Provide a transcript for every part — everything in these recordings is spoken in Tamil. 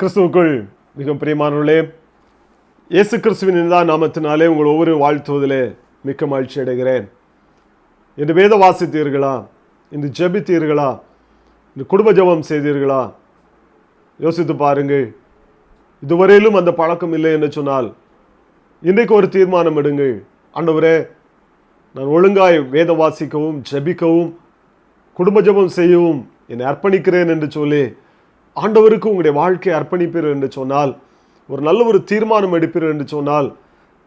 கிறிஸ்துவுக்குள் மிகவும் பிரியமானவர்களே இயேசு கிறிஸ்துவின் இனிதான நாமத்தினாலே உங்கள் ஒவ்வொரு வாழ்த்துவதிலே மிக்க மகிழ்ச்சி அடைகிறேன். என்று வேத வாசித்தீர்களா? இன்று ஜெபித்தீர்களா? இந்த குடும்ப ஜெபம் செய்தீர்களா? யோசித்து பாருங்கள். இதுவரையிலும் அந்த பழக்கம் இல்லை என்று சொன்னால் இன்றைக்கு ஒரு தீர்மானம் எடுங்கள். ஆண்டவரே நான் ஒழுங்காய் வேத வாசிக்கவும் ஜெபிக்கவும் குடும்ப ஜெபம் செய்யவும் என்னை அர்ப்பணிக்கிறேன் என்று சொல்லி ஆண்டவருக்கு உங்களுடைய வாழ்க்கையை அர்ப்பணிப்பீர் என்று சொன்னால் ஒரு நல்ல ஒரு தீர்மானம் எடுப்பீர் என்று சொன்னால்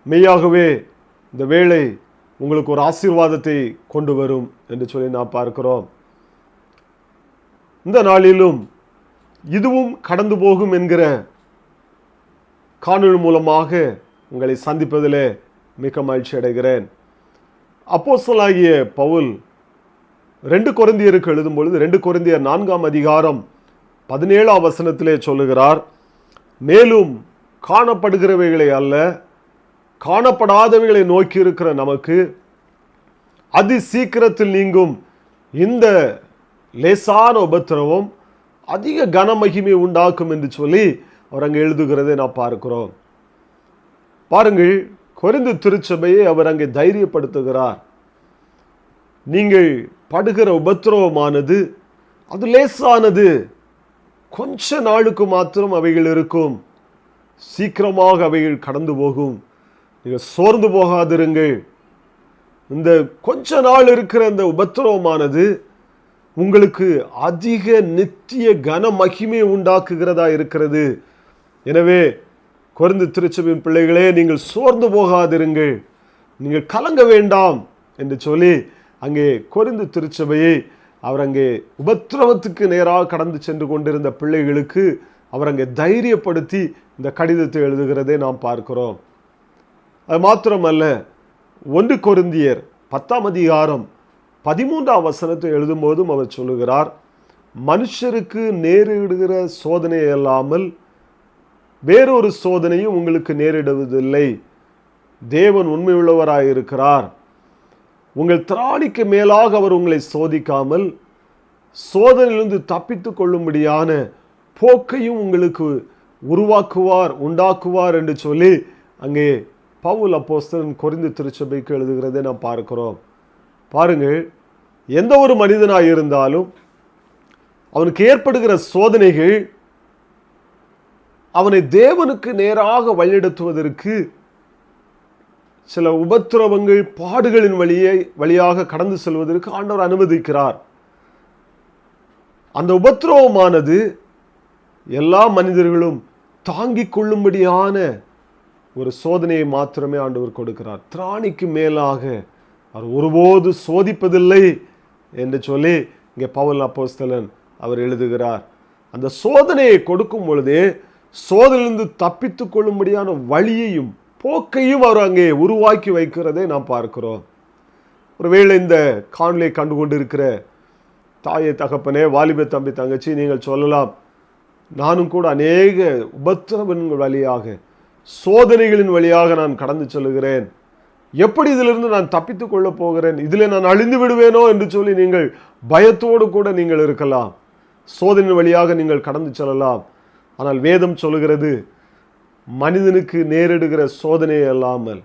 மெய்யாகவே இந்த வேலை உங்களுக்கு ஒரு ஆசீர்வாதத்தை கொண்டு வரும் என்று சொல்லி நான் பார்க்கிறோம். இந்த நாளிலும் இதுவும் கடந்து போகும் என்கிற காணொலி மூலமாக உங்களை சந்திப்பதிலே மிக மகிழ்ச்சி அடைகிறேன். அப்போசலாகிய பவுல் ரெண்டு குறந்தியருக்கு எழுதும் பொழுது ரெண்டு கொரிந்தியர் நான்காம் அதிகாரம் பதினேழாம் வசனத்திலே சொல்லுகிறார் மேலும் காணப்படுகிறவைகளை அல்ல காணப்படாதவைகளை நோக்கி இருக்கிற நமக்கு அதி சீக்கிரத்தில் நீங்கும் இந்த லேசான உபத்திரவம் அதிக கனமகிமை உண்டாக்கும் என்று சொல்லி அவர் அங்கே எழுதுகிறதை நான் பார்க்கிறோம். பாருங்கள் குறைந்த திருச்சபையை அவர் அங்கே தைரியப்படுத்துகிறார். நீங்கள் படுகிற உபத்திரவமானது அது லேசானது. கொஞ்ச நாளுக்கு மாத்திரம் அவைகள் இருக்கும். சீக்கிரமாக அவைகள் கடந்து போகும். நீங்கள் சோர்ந்து போகாதிருங்கள். இந்த கொஞ்ச நாள் இருக்கிற இந்த உபத்திரவமானது உங்களுக்கு அதிக நித்திய கன மகிமை உண்டாக்குகிறதா இருக்கிறது. எனவே குறைந்து திருச்சபையின் பிள்ளைகளே நீங்கள் சோர்ந்து போகாதிருங்கள். நீங்கள் கலங்க வேண்டாம் என்று சொல்லி அங்கே குறைந்து திருச்சபையை அவர் அங்கே உபத்திரவத்துக்கு நேராக கடந்து சென்று கொண்டிருந்த பிள்ளைகளுக்கு அவர் அங்கே தைரியப்படுத்தி இந்த கடிதத்தை எழுதுகிறதை நாம் பார்க்கிறோம். அது மாத்திரமல்ல ஒன்று கொருந்தியர் பத்தாம் அதிகாரம் பதிமூன்றாம் வசனத்தை எழுதும்போதும் அவர் சொல்லுகிறார் மனுஷருக்கு நேரிடுகிற சோதனை அல்லாமல் வேறொரு சோதனையும் உங்களுக்கு நேரிடுவதில்லை. தேவன் உண்மையுள்ளவராயிருக்கிறார். உங்கள் திராணிக்கு மேலாக அவர் உங்களை சோதிக்காமல் சோதனையிலிருந்து தப்பித்து கொள்ளும்படியான போக்கையும் உங்களுக்கு உருவாக்குவார் உண்டாக்குவார் என்று சொல்லி அங்கே பவுல் அப்போஸ்தன் குறைந்து திருச்சபைக்கு எழுதுகிறதை நாம் பார்க்கிறோம். பாருங்கள் எந்த ஒரு மனிதனாக இருந்தாலும் அவனுக்கு ஏற்படுகிற சோதனைகள் அவனை தேவனுக்கு நேராக வழிநடத்துவதற்கு சில உபத்திரவங்கள் பாடுகளின் வழியை வழியாக கடந்து செல்வதற்கு ஆண்டவர் அனுமதிக்கிறார். அந்த உபத்திரவமானது எல்லா மனிதர்களும் தாங்கிக் கொள்ளும்படியான ஒரு சோதனையை மாத்திரமே ஆண்டவர் கொடுக்கிறார். திராணிக்கு மேலாக அவர் ஒருபோது சோதிப்பதில்லை என்று சொல்லி இங்கே பவுல் அப்போஸ்தலன் அவர் எழுதுகிறார். அந்த சோதனையை கொடுக்கும் பொழுதே சோதனையிலிருந்து தப்பித்து கொள்ளும்படியான வழியையும் போக்கையும் அவர் அங்கே உருவாக்கி வைக்கிறதை நாம் பார்க்கிறோம். ஒருவேளை இந்த காணொலியை கண்டு கொண்டிருக்கிற தாயை தகப்பனே வாலிப தம்பி தங்கச்சி நீங்கள் சொல்லலாம் நானும் கூட அநேக உபத்திரவின் வழியாக சோதனைகளின் வழியாக நான் கடந்து செல்கிறேன் எப்படி இதிலிருந்து நான் தப்பித்துக் கொள்ளப் போகிறேன்? இதில் நான் அழிந்து விடுவேனோ என்று சொல்லி நீங்கள் பயத்தோடு கூட நீங்கள் இருக்கலாம். சோதனை வழியாக நீங்கள் கடந்து செல்லலாம். ஆனால் வேதம் சொல்லுகிறது மனிதனுக்கு நேரிடுகிற சோதனை அல்லாமல்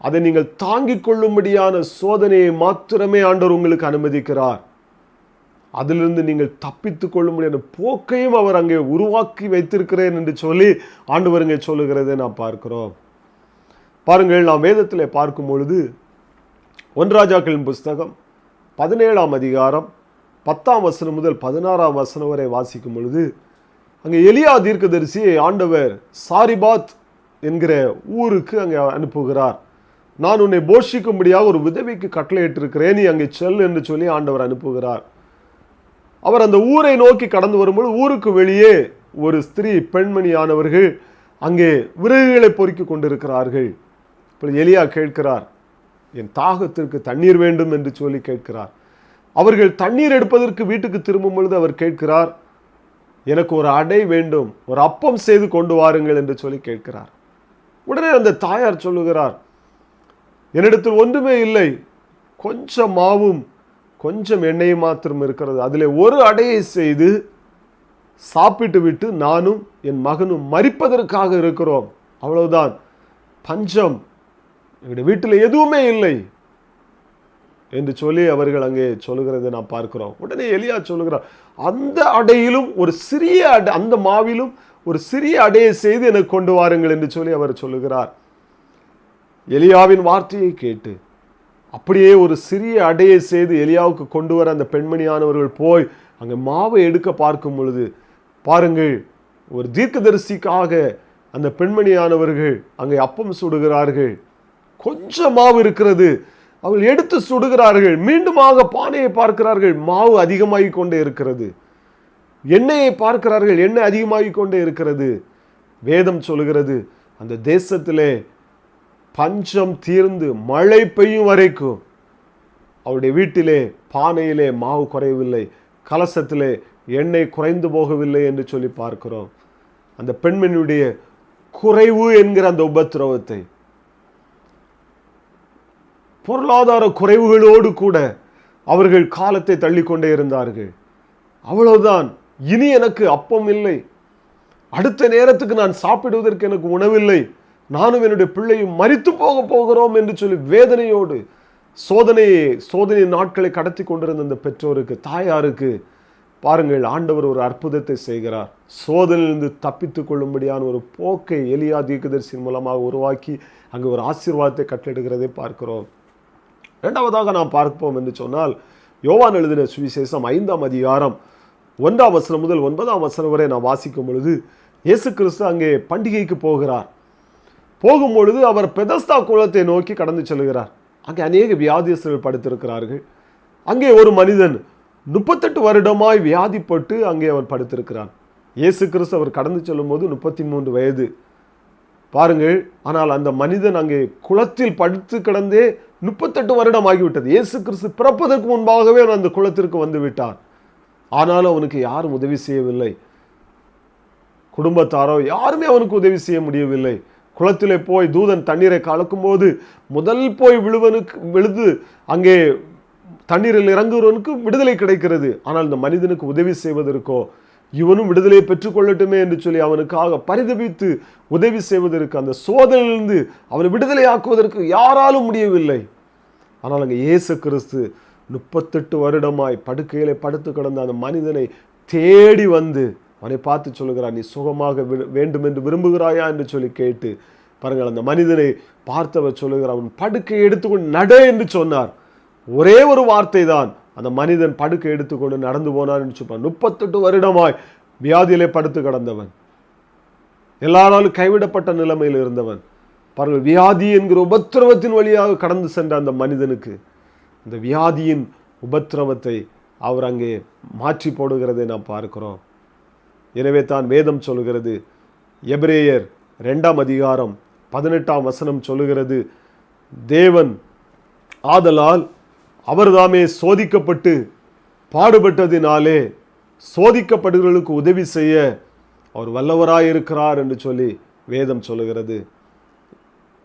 அதை நீங்கள் தாங்கிக் கொள்ளும்படியான சோதனையை மாத்திரமே ஆண்டவர் உங்களுக்கு அனுமதிக்கிறார். அதிலிருந்து நீங்கள் தப்பித்துக் கொள்ளும்படியான போக்கையும் அவர் அங்கே உருவாக்கி வைத்திருக்கிறேன் என்று சொல்லி ஆண்டவர் இங்கே சொல்லுகிறதை நாம் பார்க்கிறோம். பாருங்கள் நாம் வேதத்தில் பார்க்கும் பொழுது ஒன்ராஜாக்களின் புஸ்தகம் பதினேழாம் அதிகாரம் பத்தாம் வசனம் முதல் பதினாறாம் வசனம் வரை வாசிக்கும் பொழுது அங்கே எலியா தீர்க்கதரிசியை ஆண்டவர் சாரிபாத் என்கிற ஊருக்கு அங்கே அனுப்புகிறார். நான் உன்னை போஷிக்கும்படியாக ஒரு உதவிக்கு கட்டளையிட்டிருக்கிறேன். நீ அங்கே செல் என்று சொல்லி ஆண்டவர் அனுப்புகிறார். அவர் அந்த ஊரை நோக்கி கடந்து வரும்போது ஊருக்கு வெளியே ஒரு ஸ்திரீ பெண்மணியானவர்கள் அங்கே விறகுகளை பொறுக்கி கொண்டிருக்கிறார்கள். இப்போ எலியா கேட்கிறார் என் தாகத்திற்கு தண்ணீர் வேண்டும் என்று சொல்லி கேட்கிறார். அவர்கள் தண்ணீர் எடுப்பதற்கு வீட்டுக்கு திரும்பும் பொழுது அவர் கேட்கிறார் எனக்கு ஒரு அடை வேண்டும் ஒரு அப்பம் செய்து கொண்டு வாருங்கள் என்று சொல்லி கேட்கிறார். உடனே அந்த தாயார் சொல்லுகிறார் என்னிடத்தில் ஒன்றுமே இல்லை. கொஞ்சம் மாவும் கொஞ்சம் எண்ணெயும் மாத்திரம் இருக்கிறது. அதில் ஒரு அடையை செய்து சாப்பிட்டு விட்டு நானும் என் மகனும் மறிப்பதற்காக இருக்கிறோம். அவ்வளவுதான். பஞ்சம் எங்களுடைய வீட்டில் எதுவுமே இல்லை. என்று சொல்லி அவர்கள் அங்கே சொல்லுகிறதை நாம் பார்க்கிறோம். உடனே எலியா சொல்லுகிறார் அந்த அடையிலும் ஒரு சிறிய அடை அந்த மாவிலும் ஒரு சிறிய அடையை செய்து எனக்கு கொண்டு வாருங்கள் என்று சொல்லி அவர் சொல்லுகிறார். எலியாவின் வார்த்தையை கேட்டு அப்படியே ஒரு சிறிய அடையை செய்து எலியாவுக்கு கொண்டு வர அந்த பெண்மணியானவர்கள் போய் அங்கே மாவை எடுக்க பார்க்கும் பொழுது பாருங்கள் ஒரு தீர்க்கதரிசிக்காக அந்த பெண்மணியானவர்கள் அங்கே அப்பம் சுடுகிறார்கள். கொஞ்சம் மாவு இருக்கிறது. அவர்கள் எடுத்து சுடுகிறார்கள். மீண்டுமாக பானையை பார்க்கிறார்கள். மாவு அதிகமாகிக் கொண்டே இருக்கிறது. எண்ணெயை பார்க்கிறார்கள். எண்ணெய் அதிகமாகிக் கொண்டே இருக்கிறது. வேதம் சொல்கிறது அந்த தேசத்திலே பஞ்சம் தீர்ந்து மழை பெய்யும் வரைக்கும் அவருடைய வீட்டிலே பானையிலே மாவு குறையவில்லை. கலசத்திலே எண்ணெய் குறைந்து போகவில்லை என்று சொல்லி பார்க்கிறோம். அந்த பெண்மணியுடைய குறைவு என்கிற அந்த உபத்திரவத்தை பொருளாதார குறைவுகளோடு கூட அவர்கள் காலத்தை தள்ளிக்கொண்டே இருந்தார்கள். அவ்வளவுதான். இனி எனக்கு அப்பம் இல்லை. அடுத்த நேரத்துக்கு நான் சாப்பிடுவதற்கு எனக்கு உணவில்லை. நானும் என்னுடைய பிள்ளையும் மறித்து போக போகிறோம் என்று சொல்லி வேதனையோடு சோதனையை சோதனை நாட்களை கடத்தி கொண்டிருந்த அந்த பெற்றோருக்கு தாயாருக்கு பாருங்கள் ஆண்டவர் ஒரு அற்புதத்தை செய்கிறார். சோதனையிலிருந்து தப்பித்து கொள்ளும்படியான ஒரு போக்கை எலியா தீர்க்கதரிசியின் மூலமாக உருவாக்கி அங்கு ஒரு ஆசீர்வாதத்தை கட்டளிடுகிறதை பார்க்கிறோம். இரண்டாவதாக நாம் பார்ப்போம் என்று சொன்னால் யோவான் எழுதின சுவிசேஷம் ஐந்தாம் அதிகாரம் ஒன்றாம் வசனம் முதல் ஒன்பதாம் வசனம் வரை நான் வாசிக்கும் பொழுது இயேசு கிறிஸ்து அங்கே பண்டிகைக்கு போகிறார். போகும் பொழுது அவர் பெதஸ்தா குளத்தை நோக்கி கடந்து செல்கிறார். அங்கே அநேக வியாதியஸ்தர்கள் படுத்திருக்கிறார்கள். அங்கே ஒரு மனிதன் முப்பத்தெட்டு வருடமாய் வியாதிப்பட்டு அங்கே அவன் படுத்திருக்கிறான். இயேசு கிறிஸ்து அவர் கடந்து செல்லும்போது முப்பத்தி மூன்று வயது. பாருங்கள் ஆனால் அந்த மனிதன் அங்கே குளத்தில் படுத்து கிடந்தே முப்பத்தெட்டு வருடம் ஆகிவிட்டது. இயேசு கிறிஸ்து பிறப்பதற்கு முன்பாகவே அவன் அந்த குளத்திற்கு வந்து விட்டான். ஆனாலும் அவனுக்கு யாரும் உதவி செய்யவில்லை. குடும்பத்தாரோ யாருமே அவனுக்கு உதவி செய்ய முடியவில்லை. குளத்திலே போய் தூதன் தண்ணீரை கலக்கும்போது முதல் போய் விழுவனுக்கு விழுது அங்கே தண்ணீரில் இறங்குவனுக்கு விடுதலை கிடைக்கிறது. ஆனால் இந்த மனிதனுக்கு உதவி செய்வதற்கோ இவனும் விடுதலையை பெற்றுக்கொள்ளட்டுமே என்று சொல்லி அவனுக்காக பரிதபித்து உதவி செய்வதற்கு அந்த சோதனையிலிருந்து அவனை விடுதலையாக்குவதற்கு யாராலும் முடியவில்லை. ஆனால் அங்கே இயேசு கிறிஸ்து முப்பத்தெட்டு வருடமாய் படுக்கையிலே படுத்து கிடந்த அந்த மனிதனை தேடி வந்து அவனை பார்த்து சொல்லுகிறார் நீ சுகமாக வி- வேண்டும் என்று விரும்புகிறாயா? என்று சொல்லி கேட்டு பாருங்கள் அந்த மனிதனை பார்த்தவர் சொல்லுகிறார் அவன் படுக்கையை எடுத்துக்கொண்டு நட என்று சொன்னார். ஒரே ஒரு வார்த்தை தான் அந்த மனிதன் படுக்கை எடுத்துக்கொண்டு நடந்து போனான்னு சொல்லுவான் முப்பத்தெட்டு வருடமாய் வியாதியிலே படுத்து கிடந்தவன். எல்லாராலும் கைவிடப்பட்ட நிலைமையில் இருந்தவன். பாருங்கள் வியாதி என்கிற உபத்திரவத்தின் வழியாக கடந்து சென்ற அந்த மனிதனுக்கு இந்த வியாதியின் உபத்திரவத்தை அவர் அங்கே மாற்றி போடுகிறதை நாம் பார்க்கிறோம். எனவே தான் வேதம் சொல்லுகிறது எபிரேயர் ரெண்டாம் அதிகாரம் பதினெட்டாம் வசனம் சொல்லுகிறது தேவன் ஆதலால் அவர்தாமே சோதிக்கப்பட்டு பாடுபட்டதினாலே சோதிக்கப்படுகிறவர்களுக்கு உதவி செய்ய அவர் வல்லவராயிருக்கிறார் என்று சொல்லி வேதம் சொல்லுகிறது.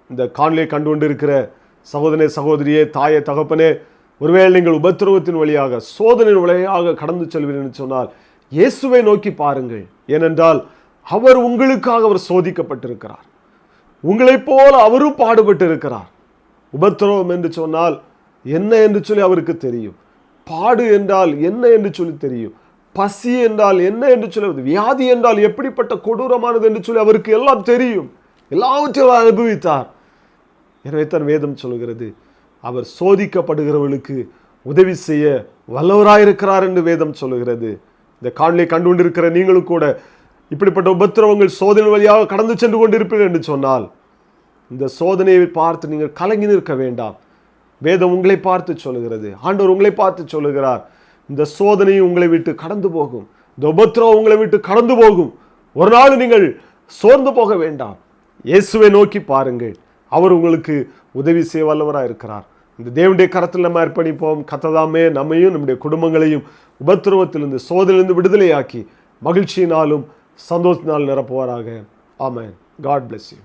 இந்த காணொலியை கண்டு கொண்டிருக்கிற சகோதரனே சகோதரியே தாயே தகப்பனே ஒருவேளை நீங்கள் உபத்திரவத்தின் வழியாக சோதனையின் வழியாக கடந்து செல்வீர்கள் என்று சொன்னால் இயேசுவை நோக்கி பாருங்கள். ஏனென்றால் அவர் உங்களுக்காக அவர் சோதிக்கப்பட்டிருக்கிறார். உங்களைப் போல அவரும் பாடுபட்டு இருக்கிறார் உபத்திரவம் என்று சொன்னால் என்ன என்று சொல்லி அவருக்கு தெரியும். பாடு என்றால் என்ன என்று சொல்லி தெரியும். பசி என்றால் என்ன என்று சொல்லி வியாதி என்றால் எப்படிப்பட்ட கொடூரமானது என்று சொல்லி அவருக்கு எல்லாம் தெரியும். எல்லாவற்றையும் அவர் அனுபவித்தார். எனவே தான் வேதம் சொல்கிறது அவர் சோதிக்கப்படுகிறவர்களுக்கு உதவி செய்ய வல்லவராயிருக்கிறார் என்று வேதம் சொல்லுகிறது இந்த காணொலியை கண்டு கொண்டிருக்கிற நீங்களும் கூட இப்படிப்பட்ட உபத்திரவங்கள் சோதனை வழியாக கடந்து சென்று கொண்டிருப்பீர்கள் என்று சொன்னால் இந்த சோதனையை பார்த்து நீங்கள் கலங்கி நிற்க வேண்டாம். வேதம் உங்களை பார்த்து சொல்லுகிறது. ஆண்டவர் உங்களை பார்த்து சொல்லுகிறார். இந்த சோதனை உங்களை விட்டு கடந்து போகும். இந்த உபத்ரவம் உங்களை விட்டு கடந்து போகும். ஒரு நாள் நீங்கள் சோர்ந்து போக வேண்டாம். இயேசுவை நோக்கி பாருங்கள். அவர் உங்களுக்கு உதவி செய்ய வல்லவராக இருக்கிறார். இந்த தேவனுடைய கரத்தில் நம்ம அர்ப்பணிப்போம். கத்ததாமே நம்மையும் நம்முடைய குடும்பங்களையும் உபத்திரவத்திலிருந்து சோதனையிலிருந்து விடுதலையாக்கி மகிழ்ச்சியினாலும் சந்தோஷத்தினால் நிரப்புவாராக. ஆமேன். God bless you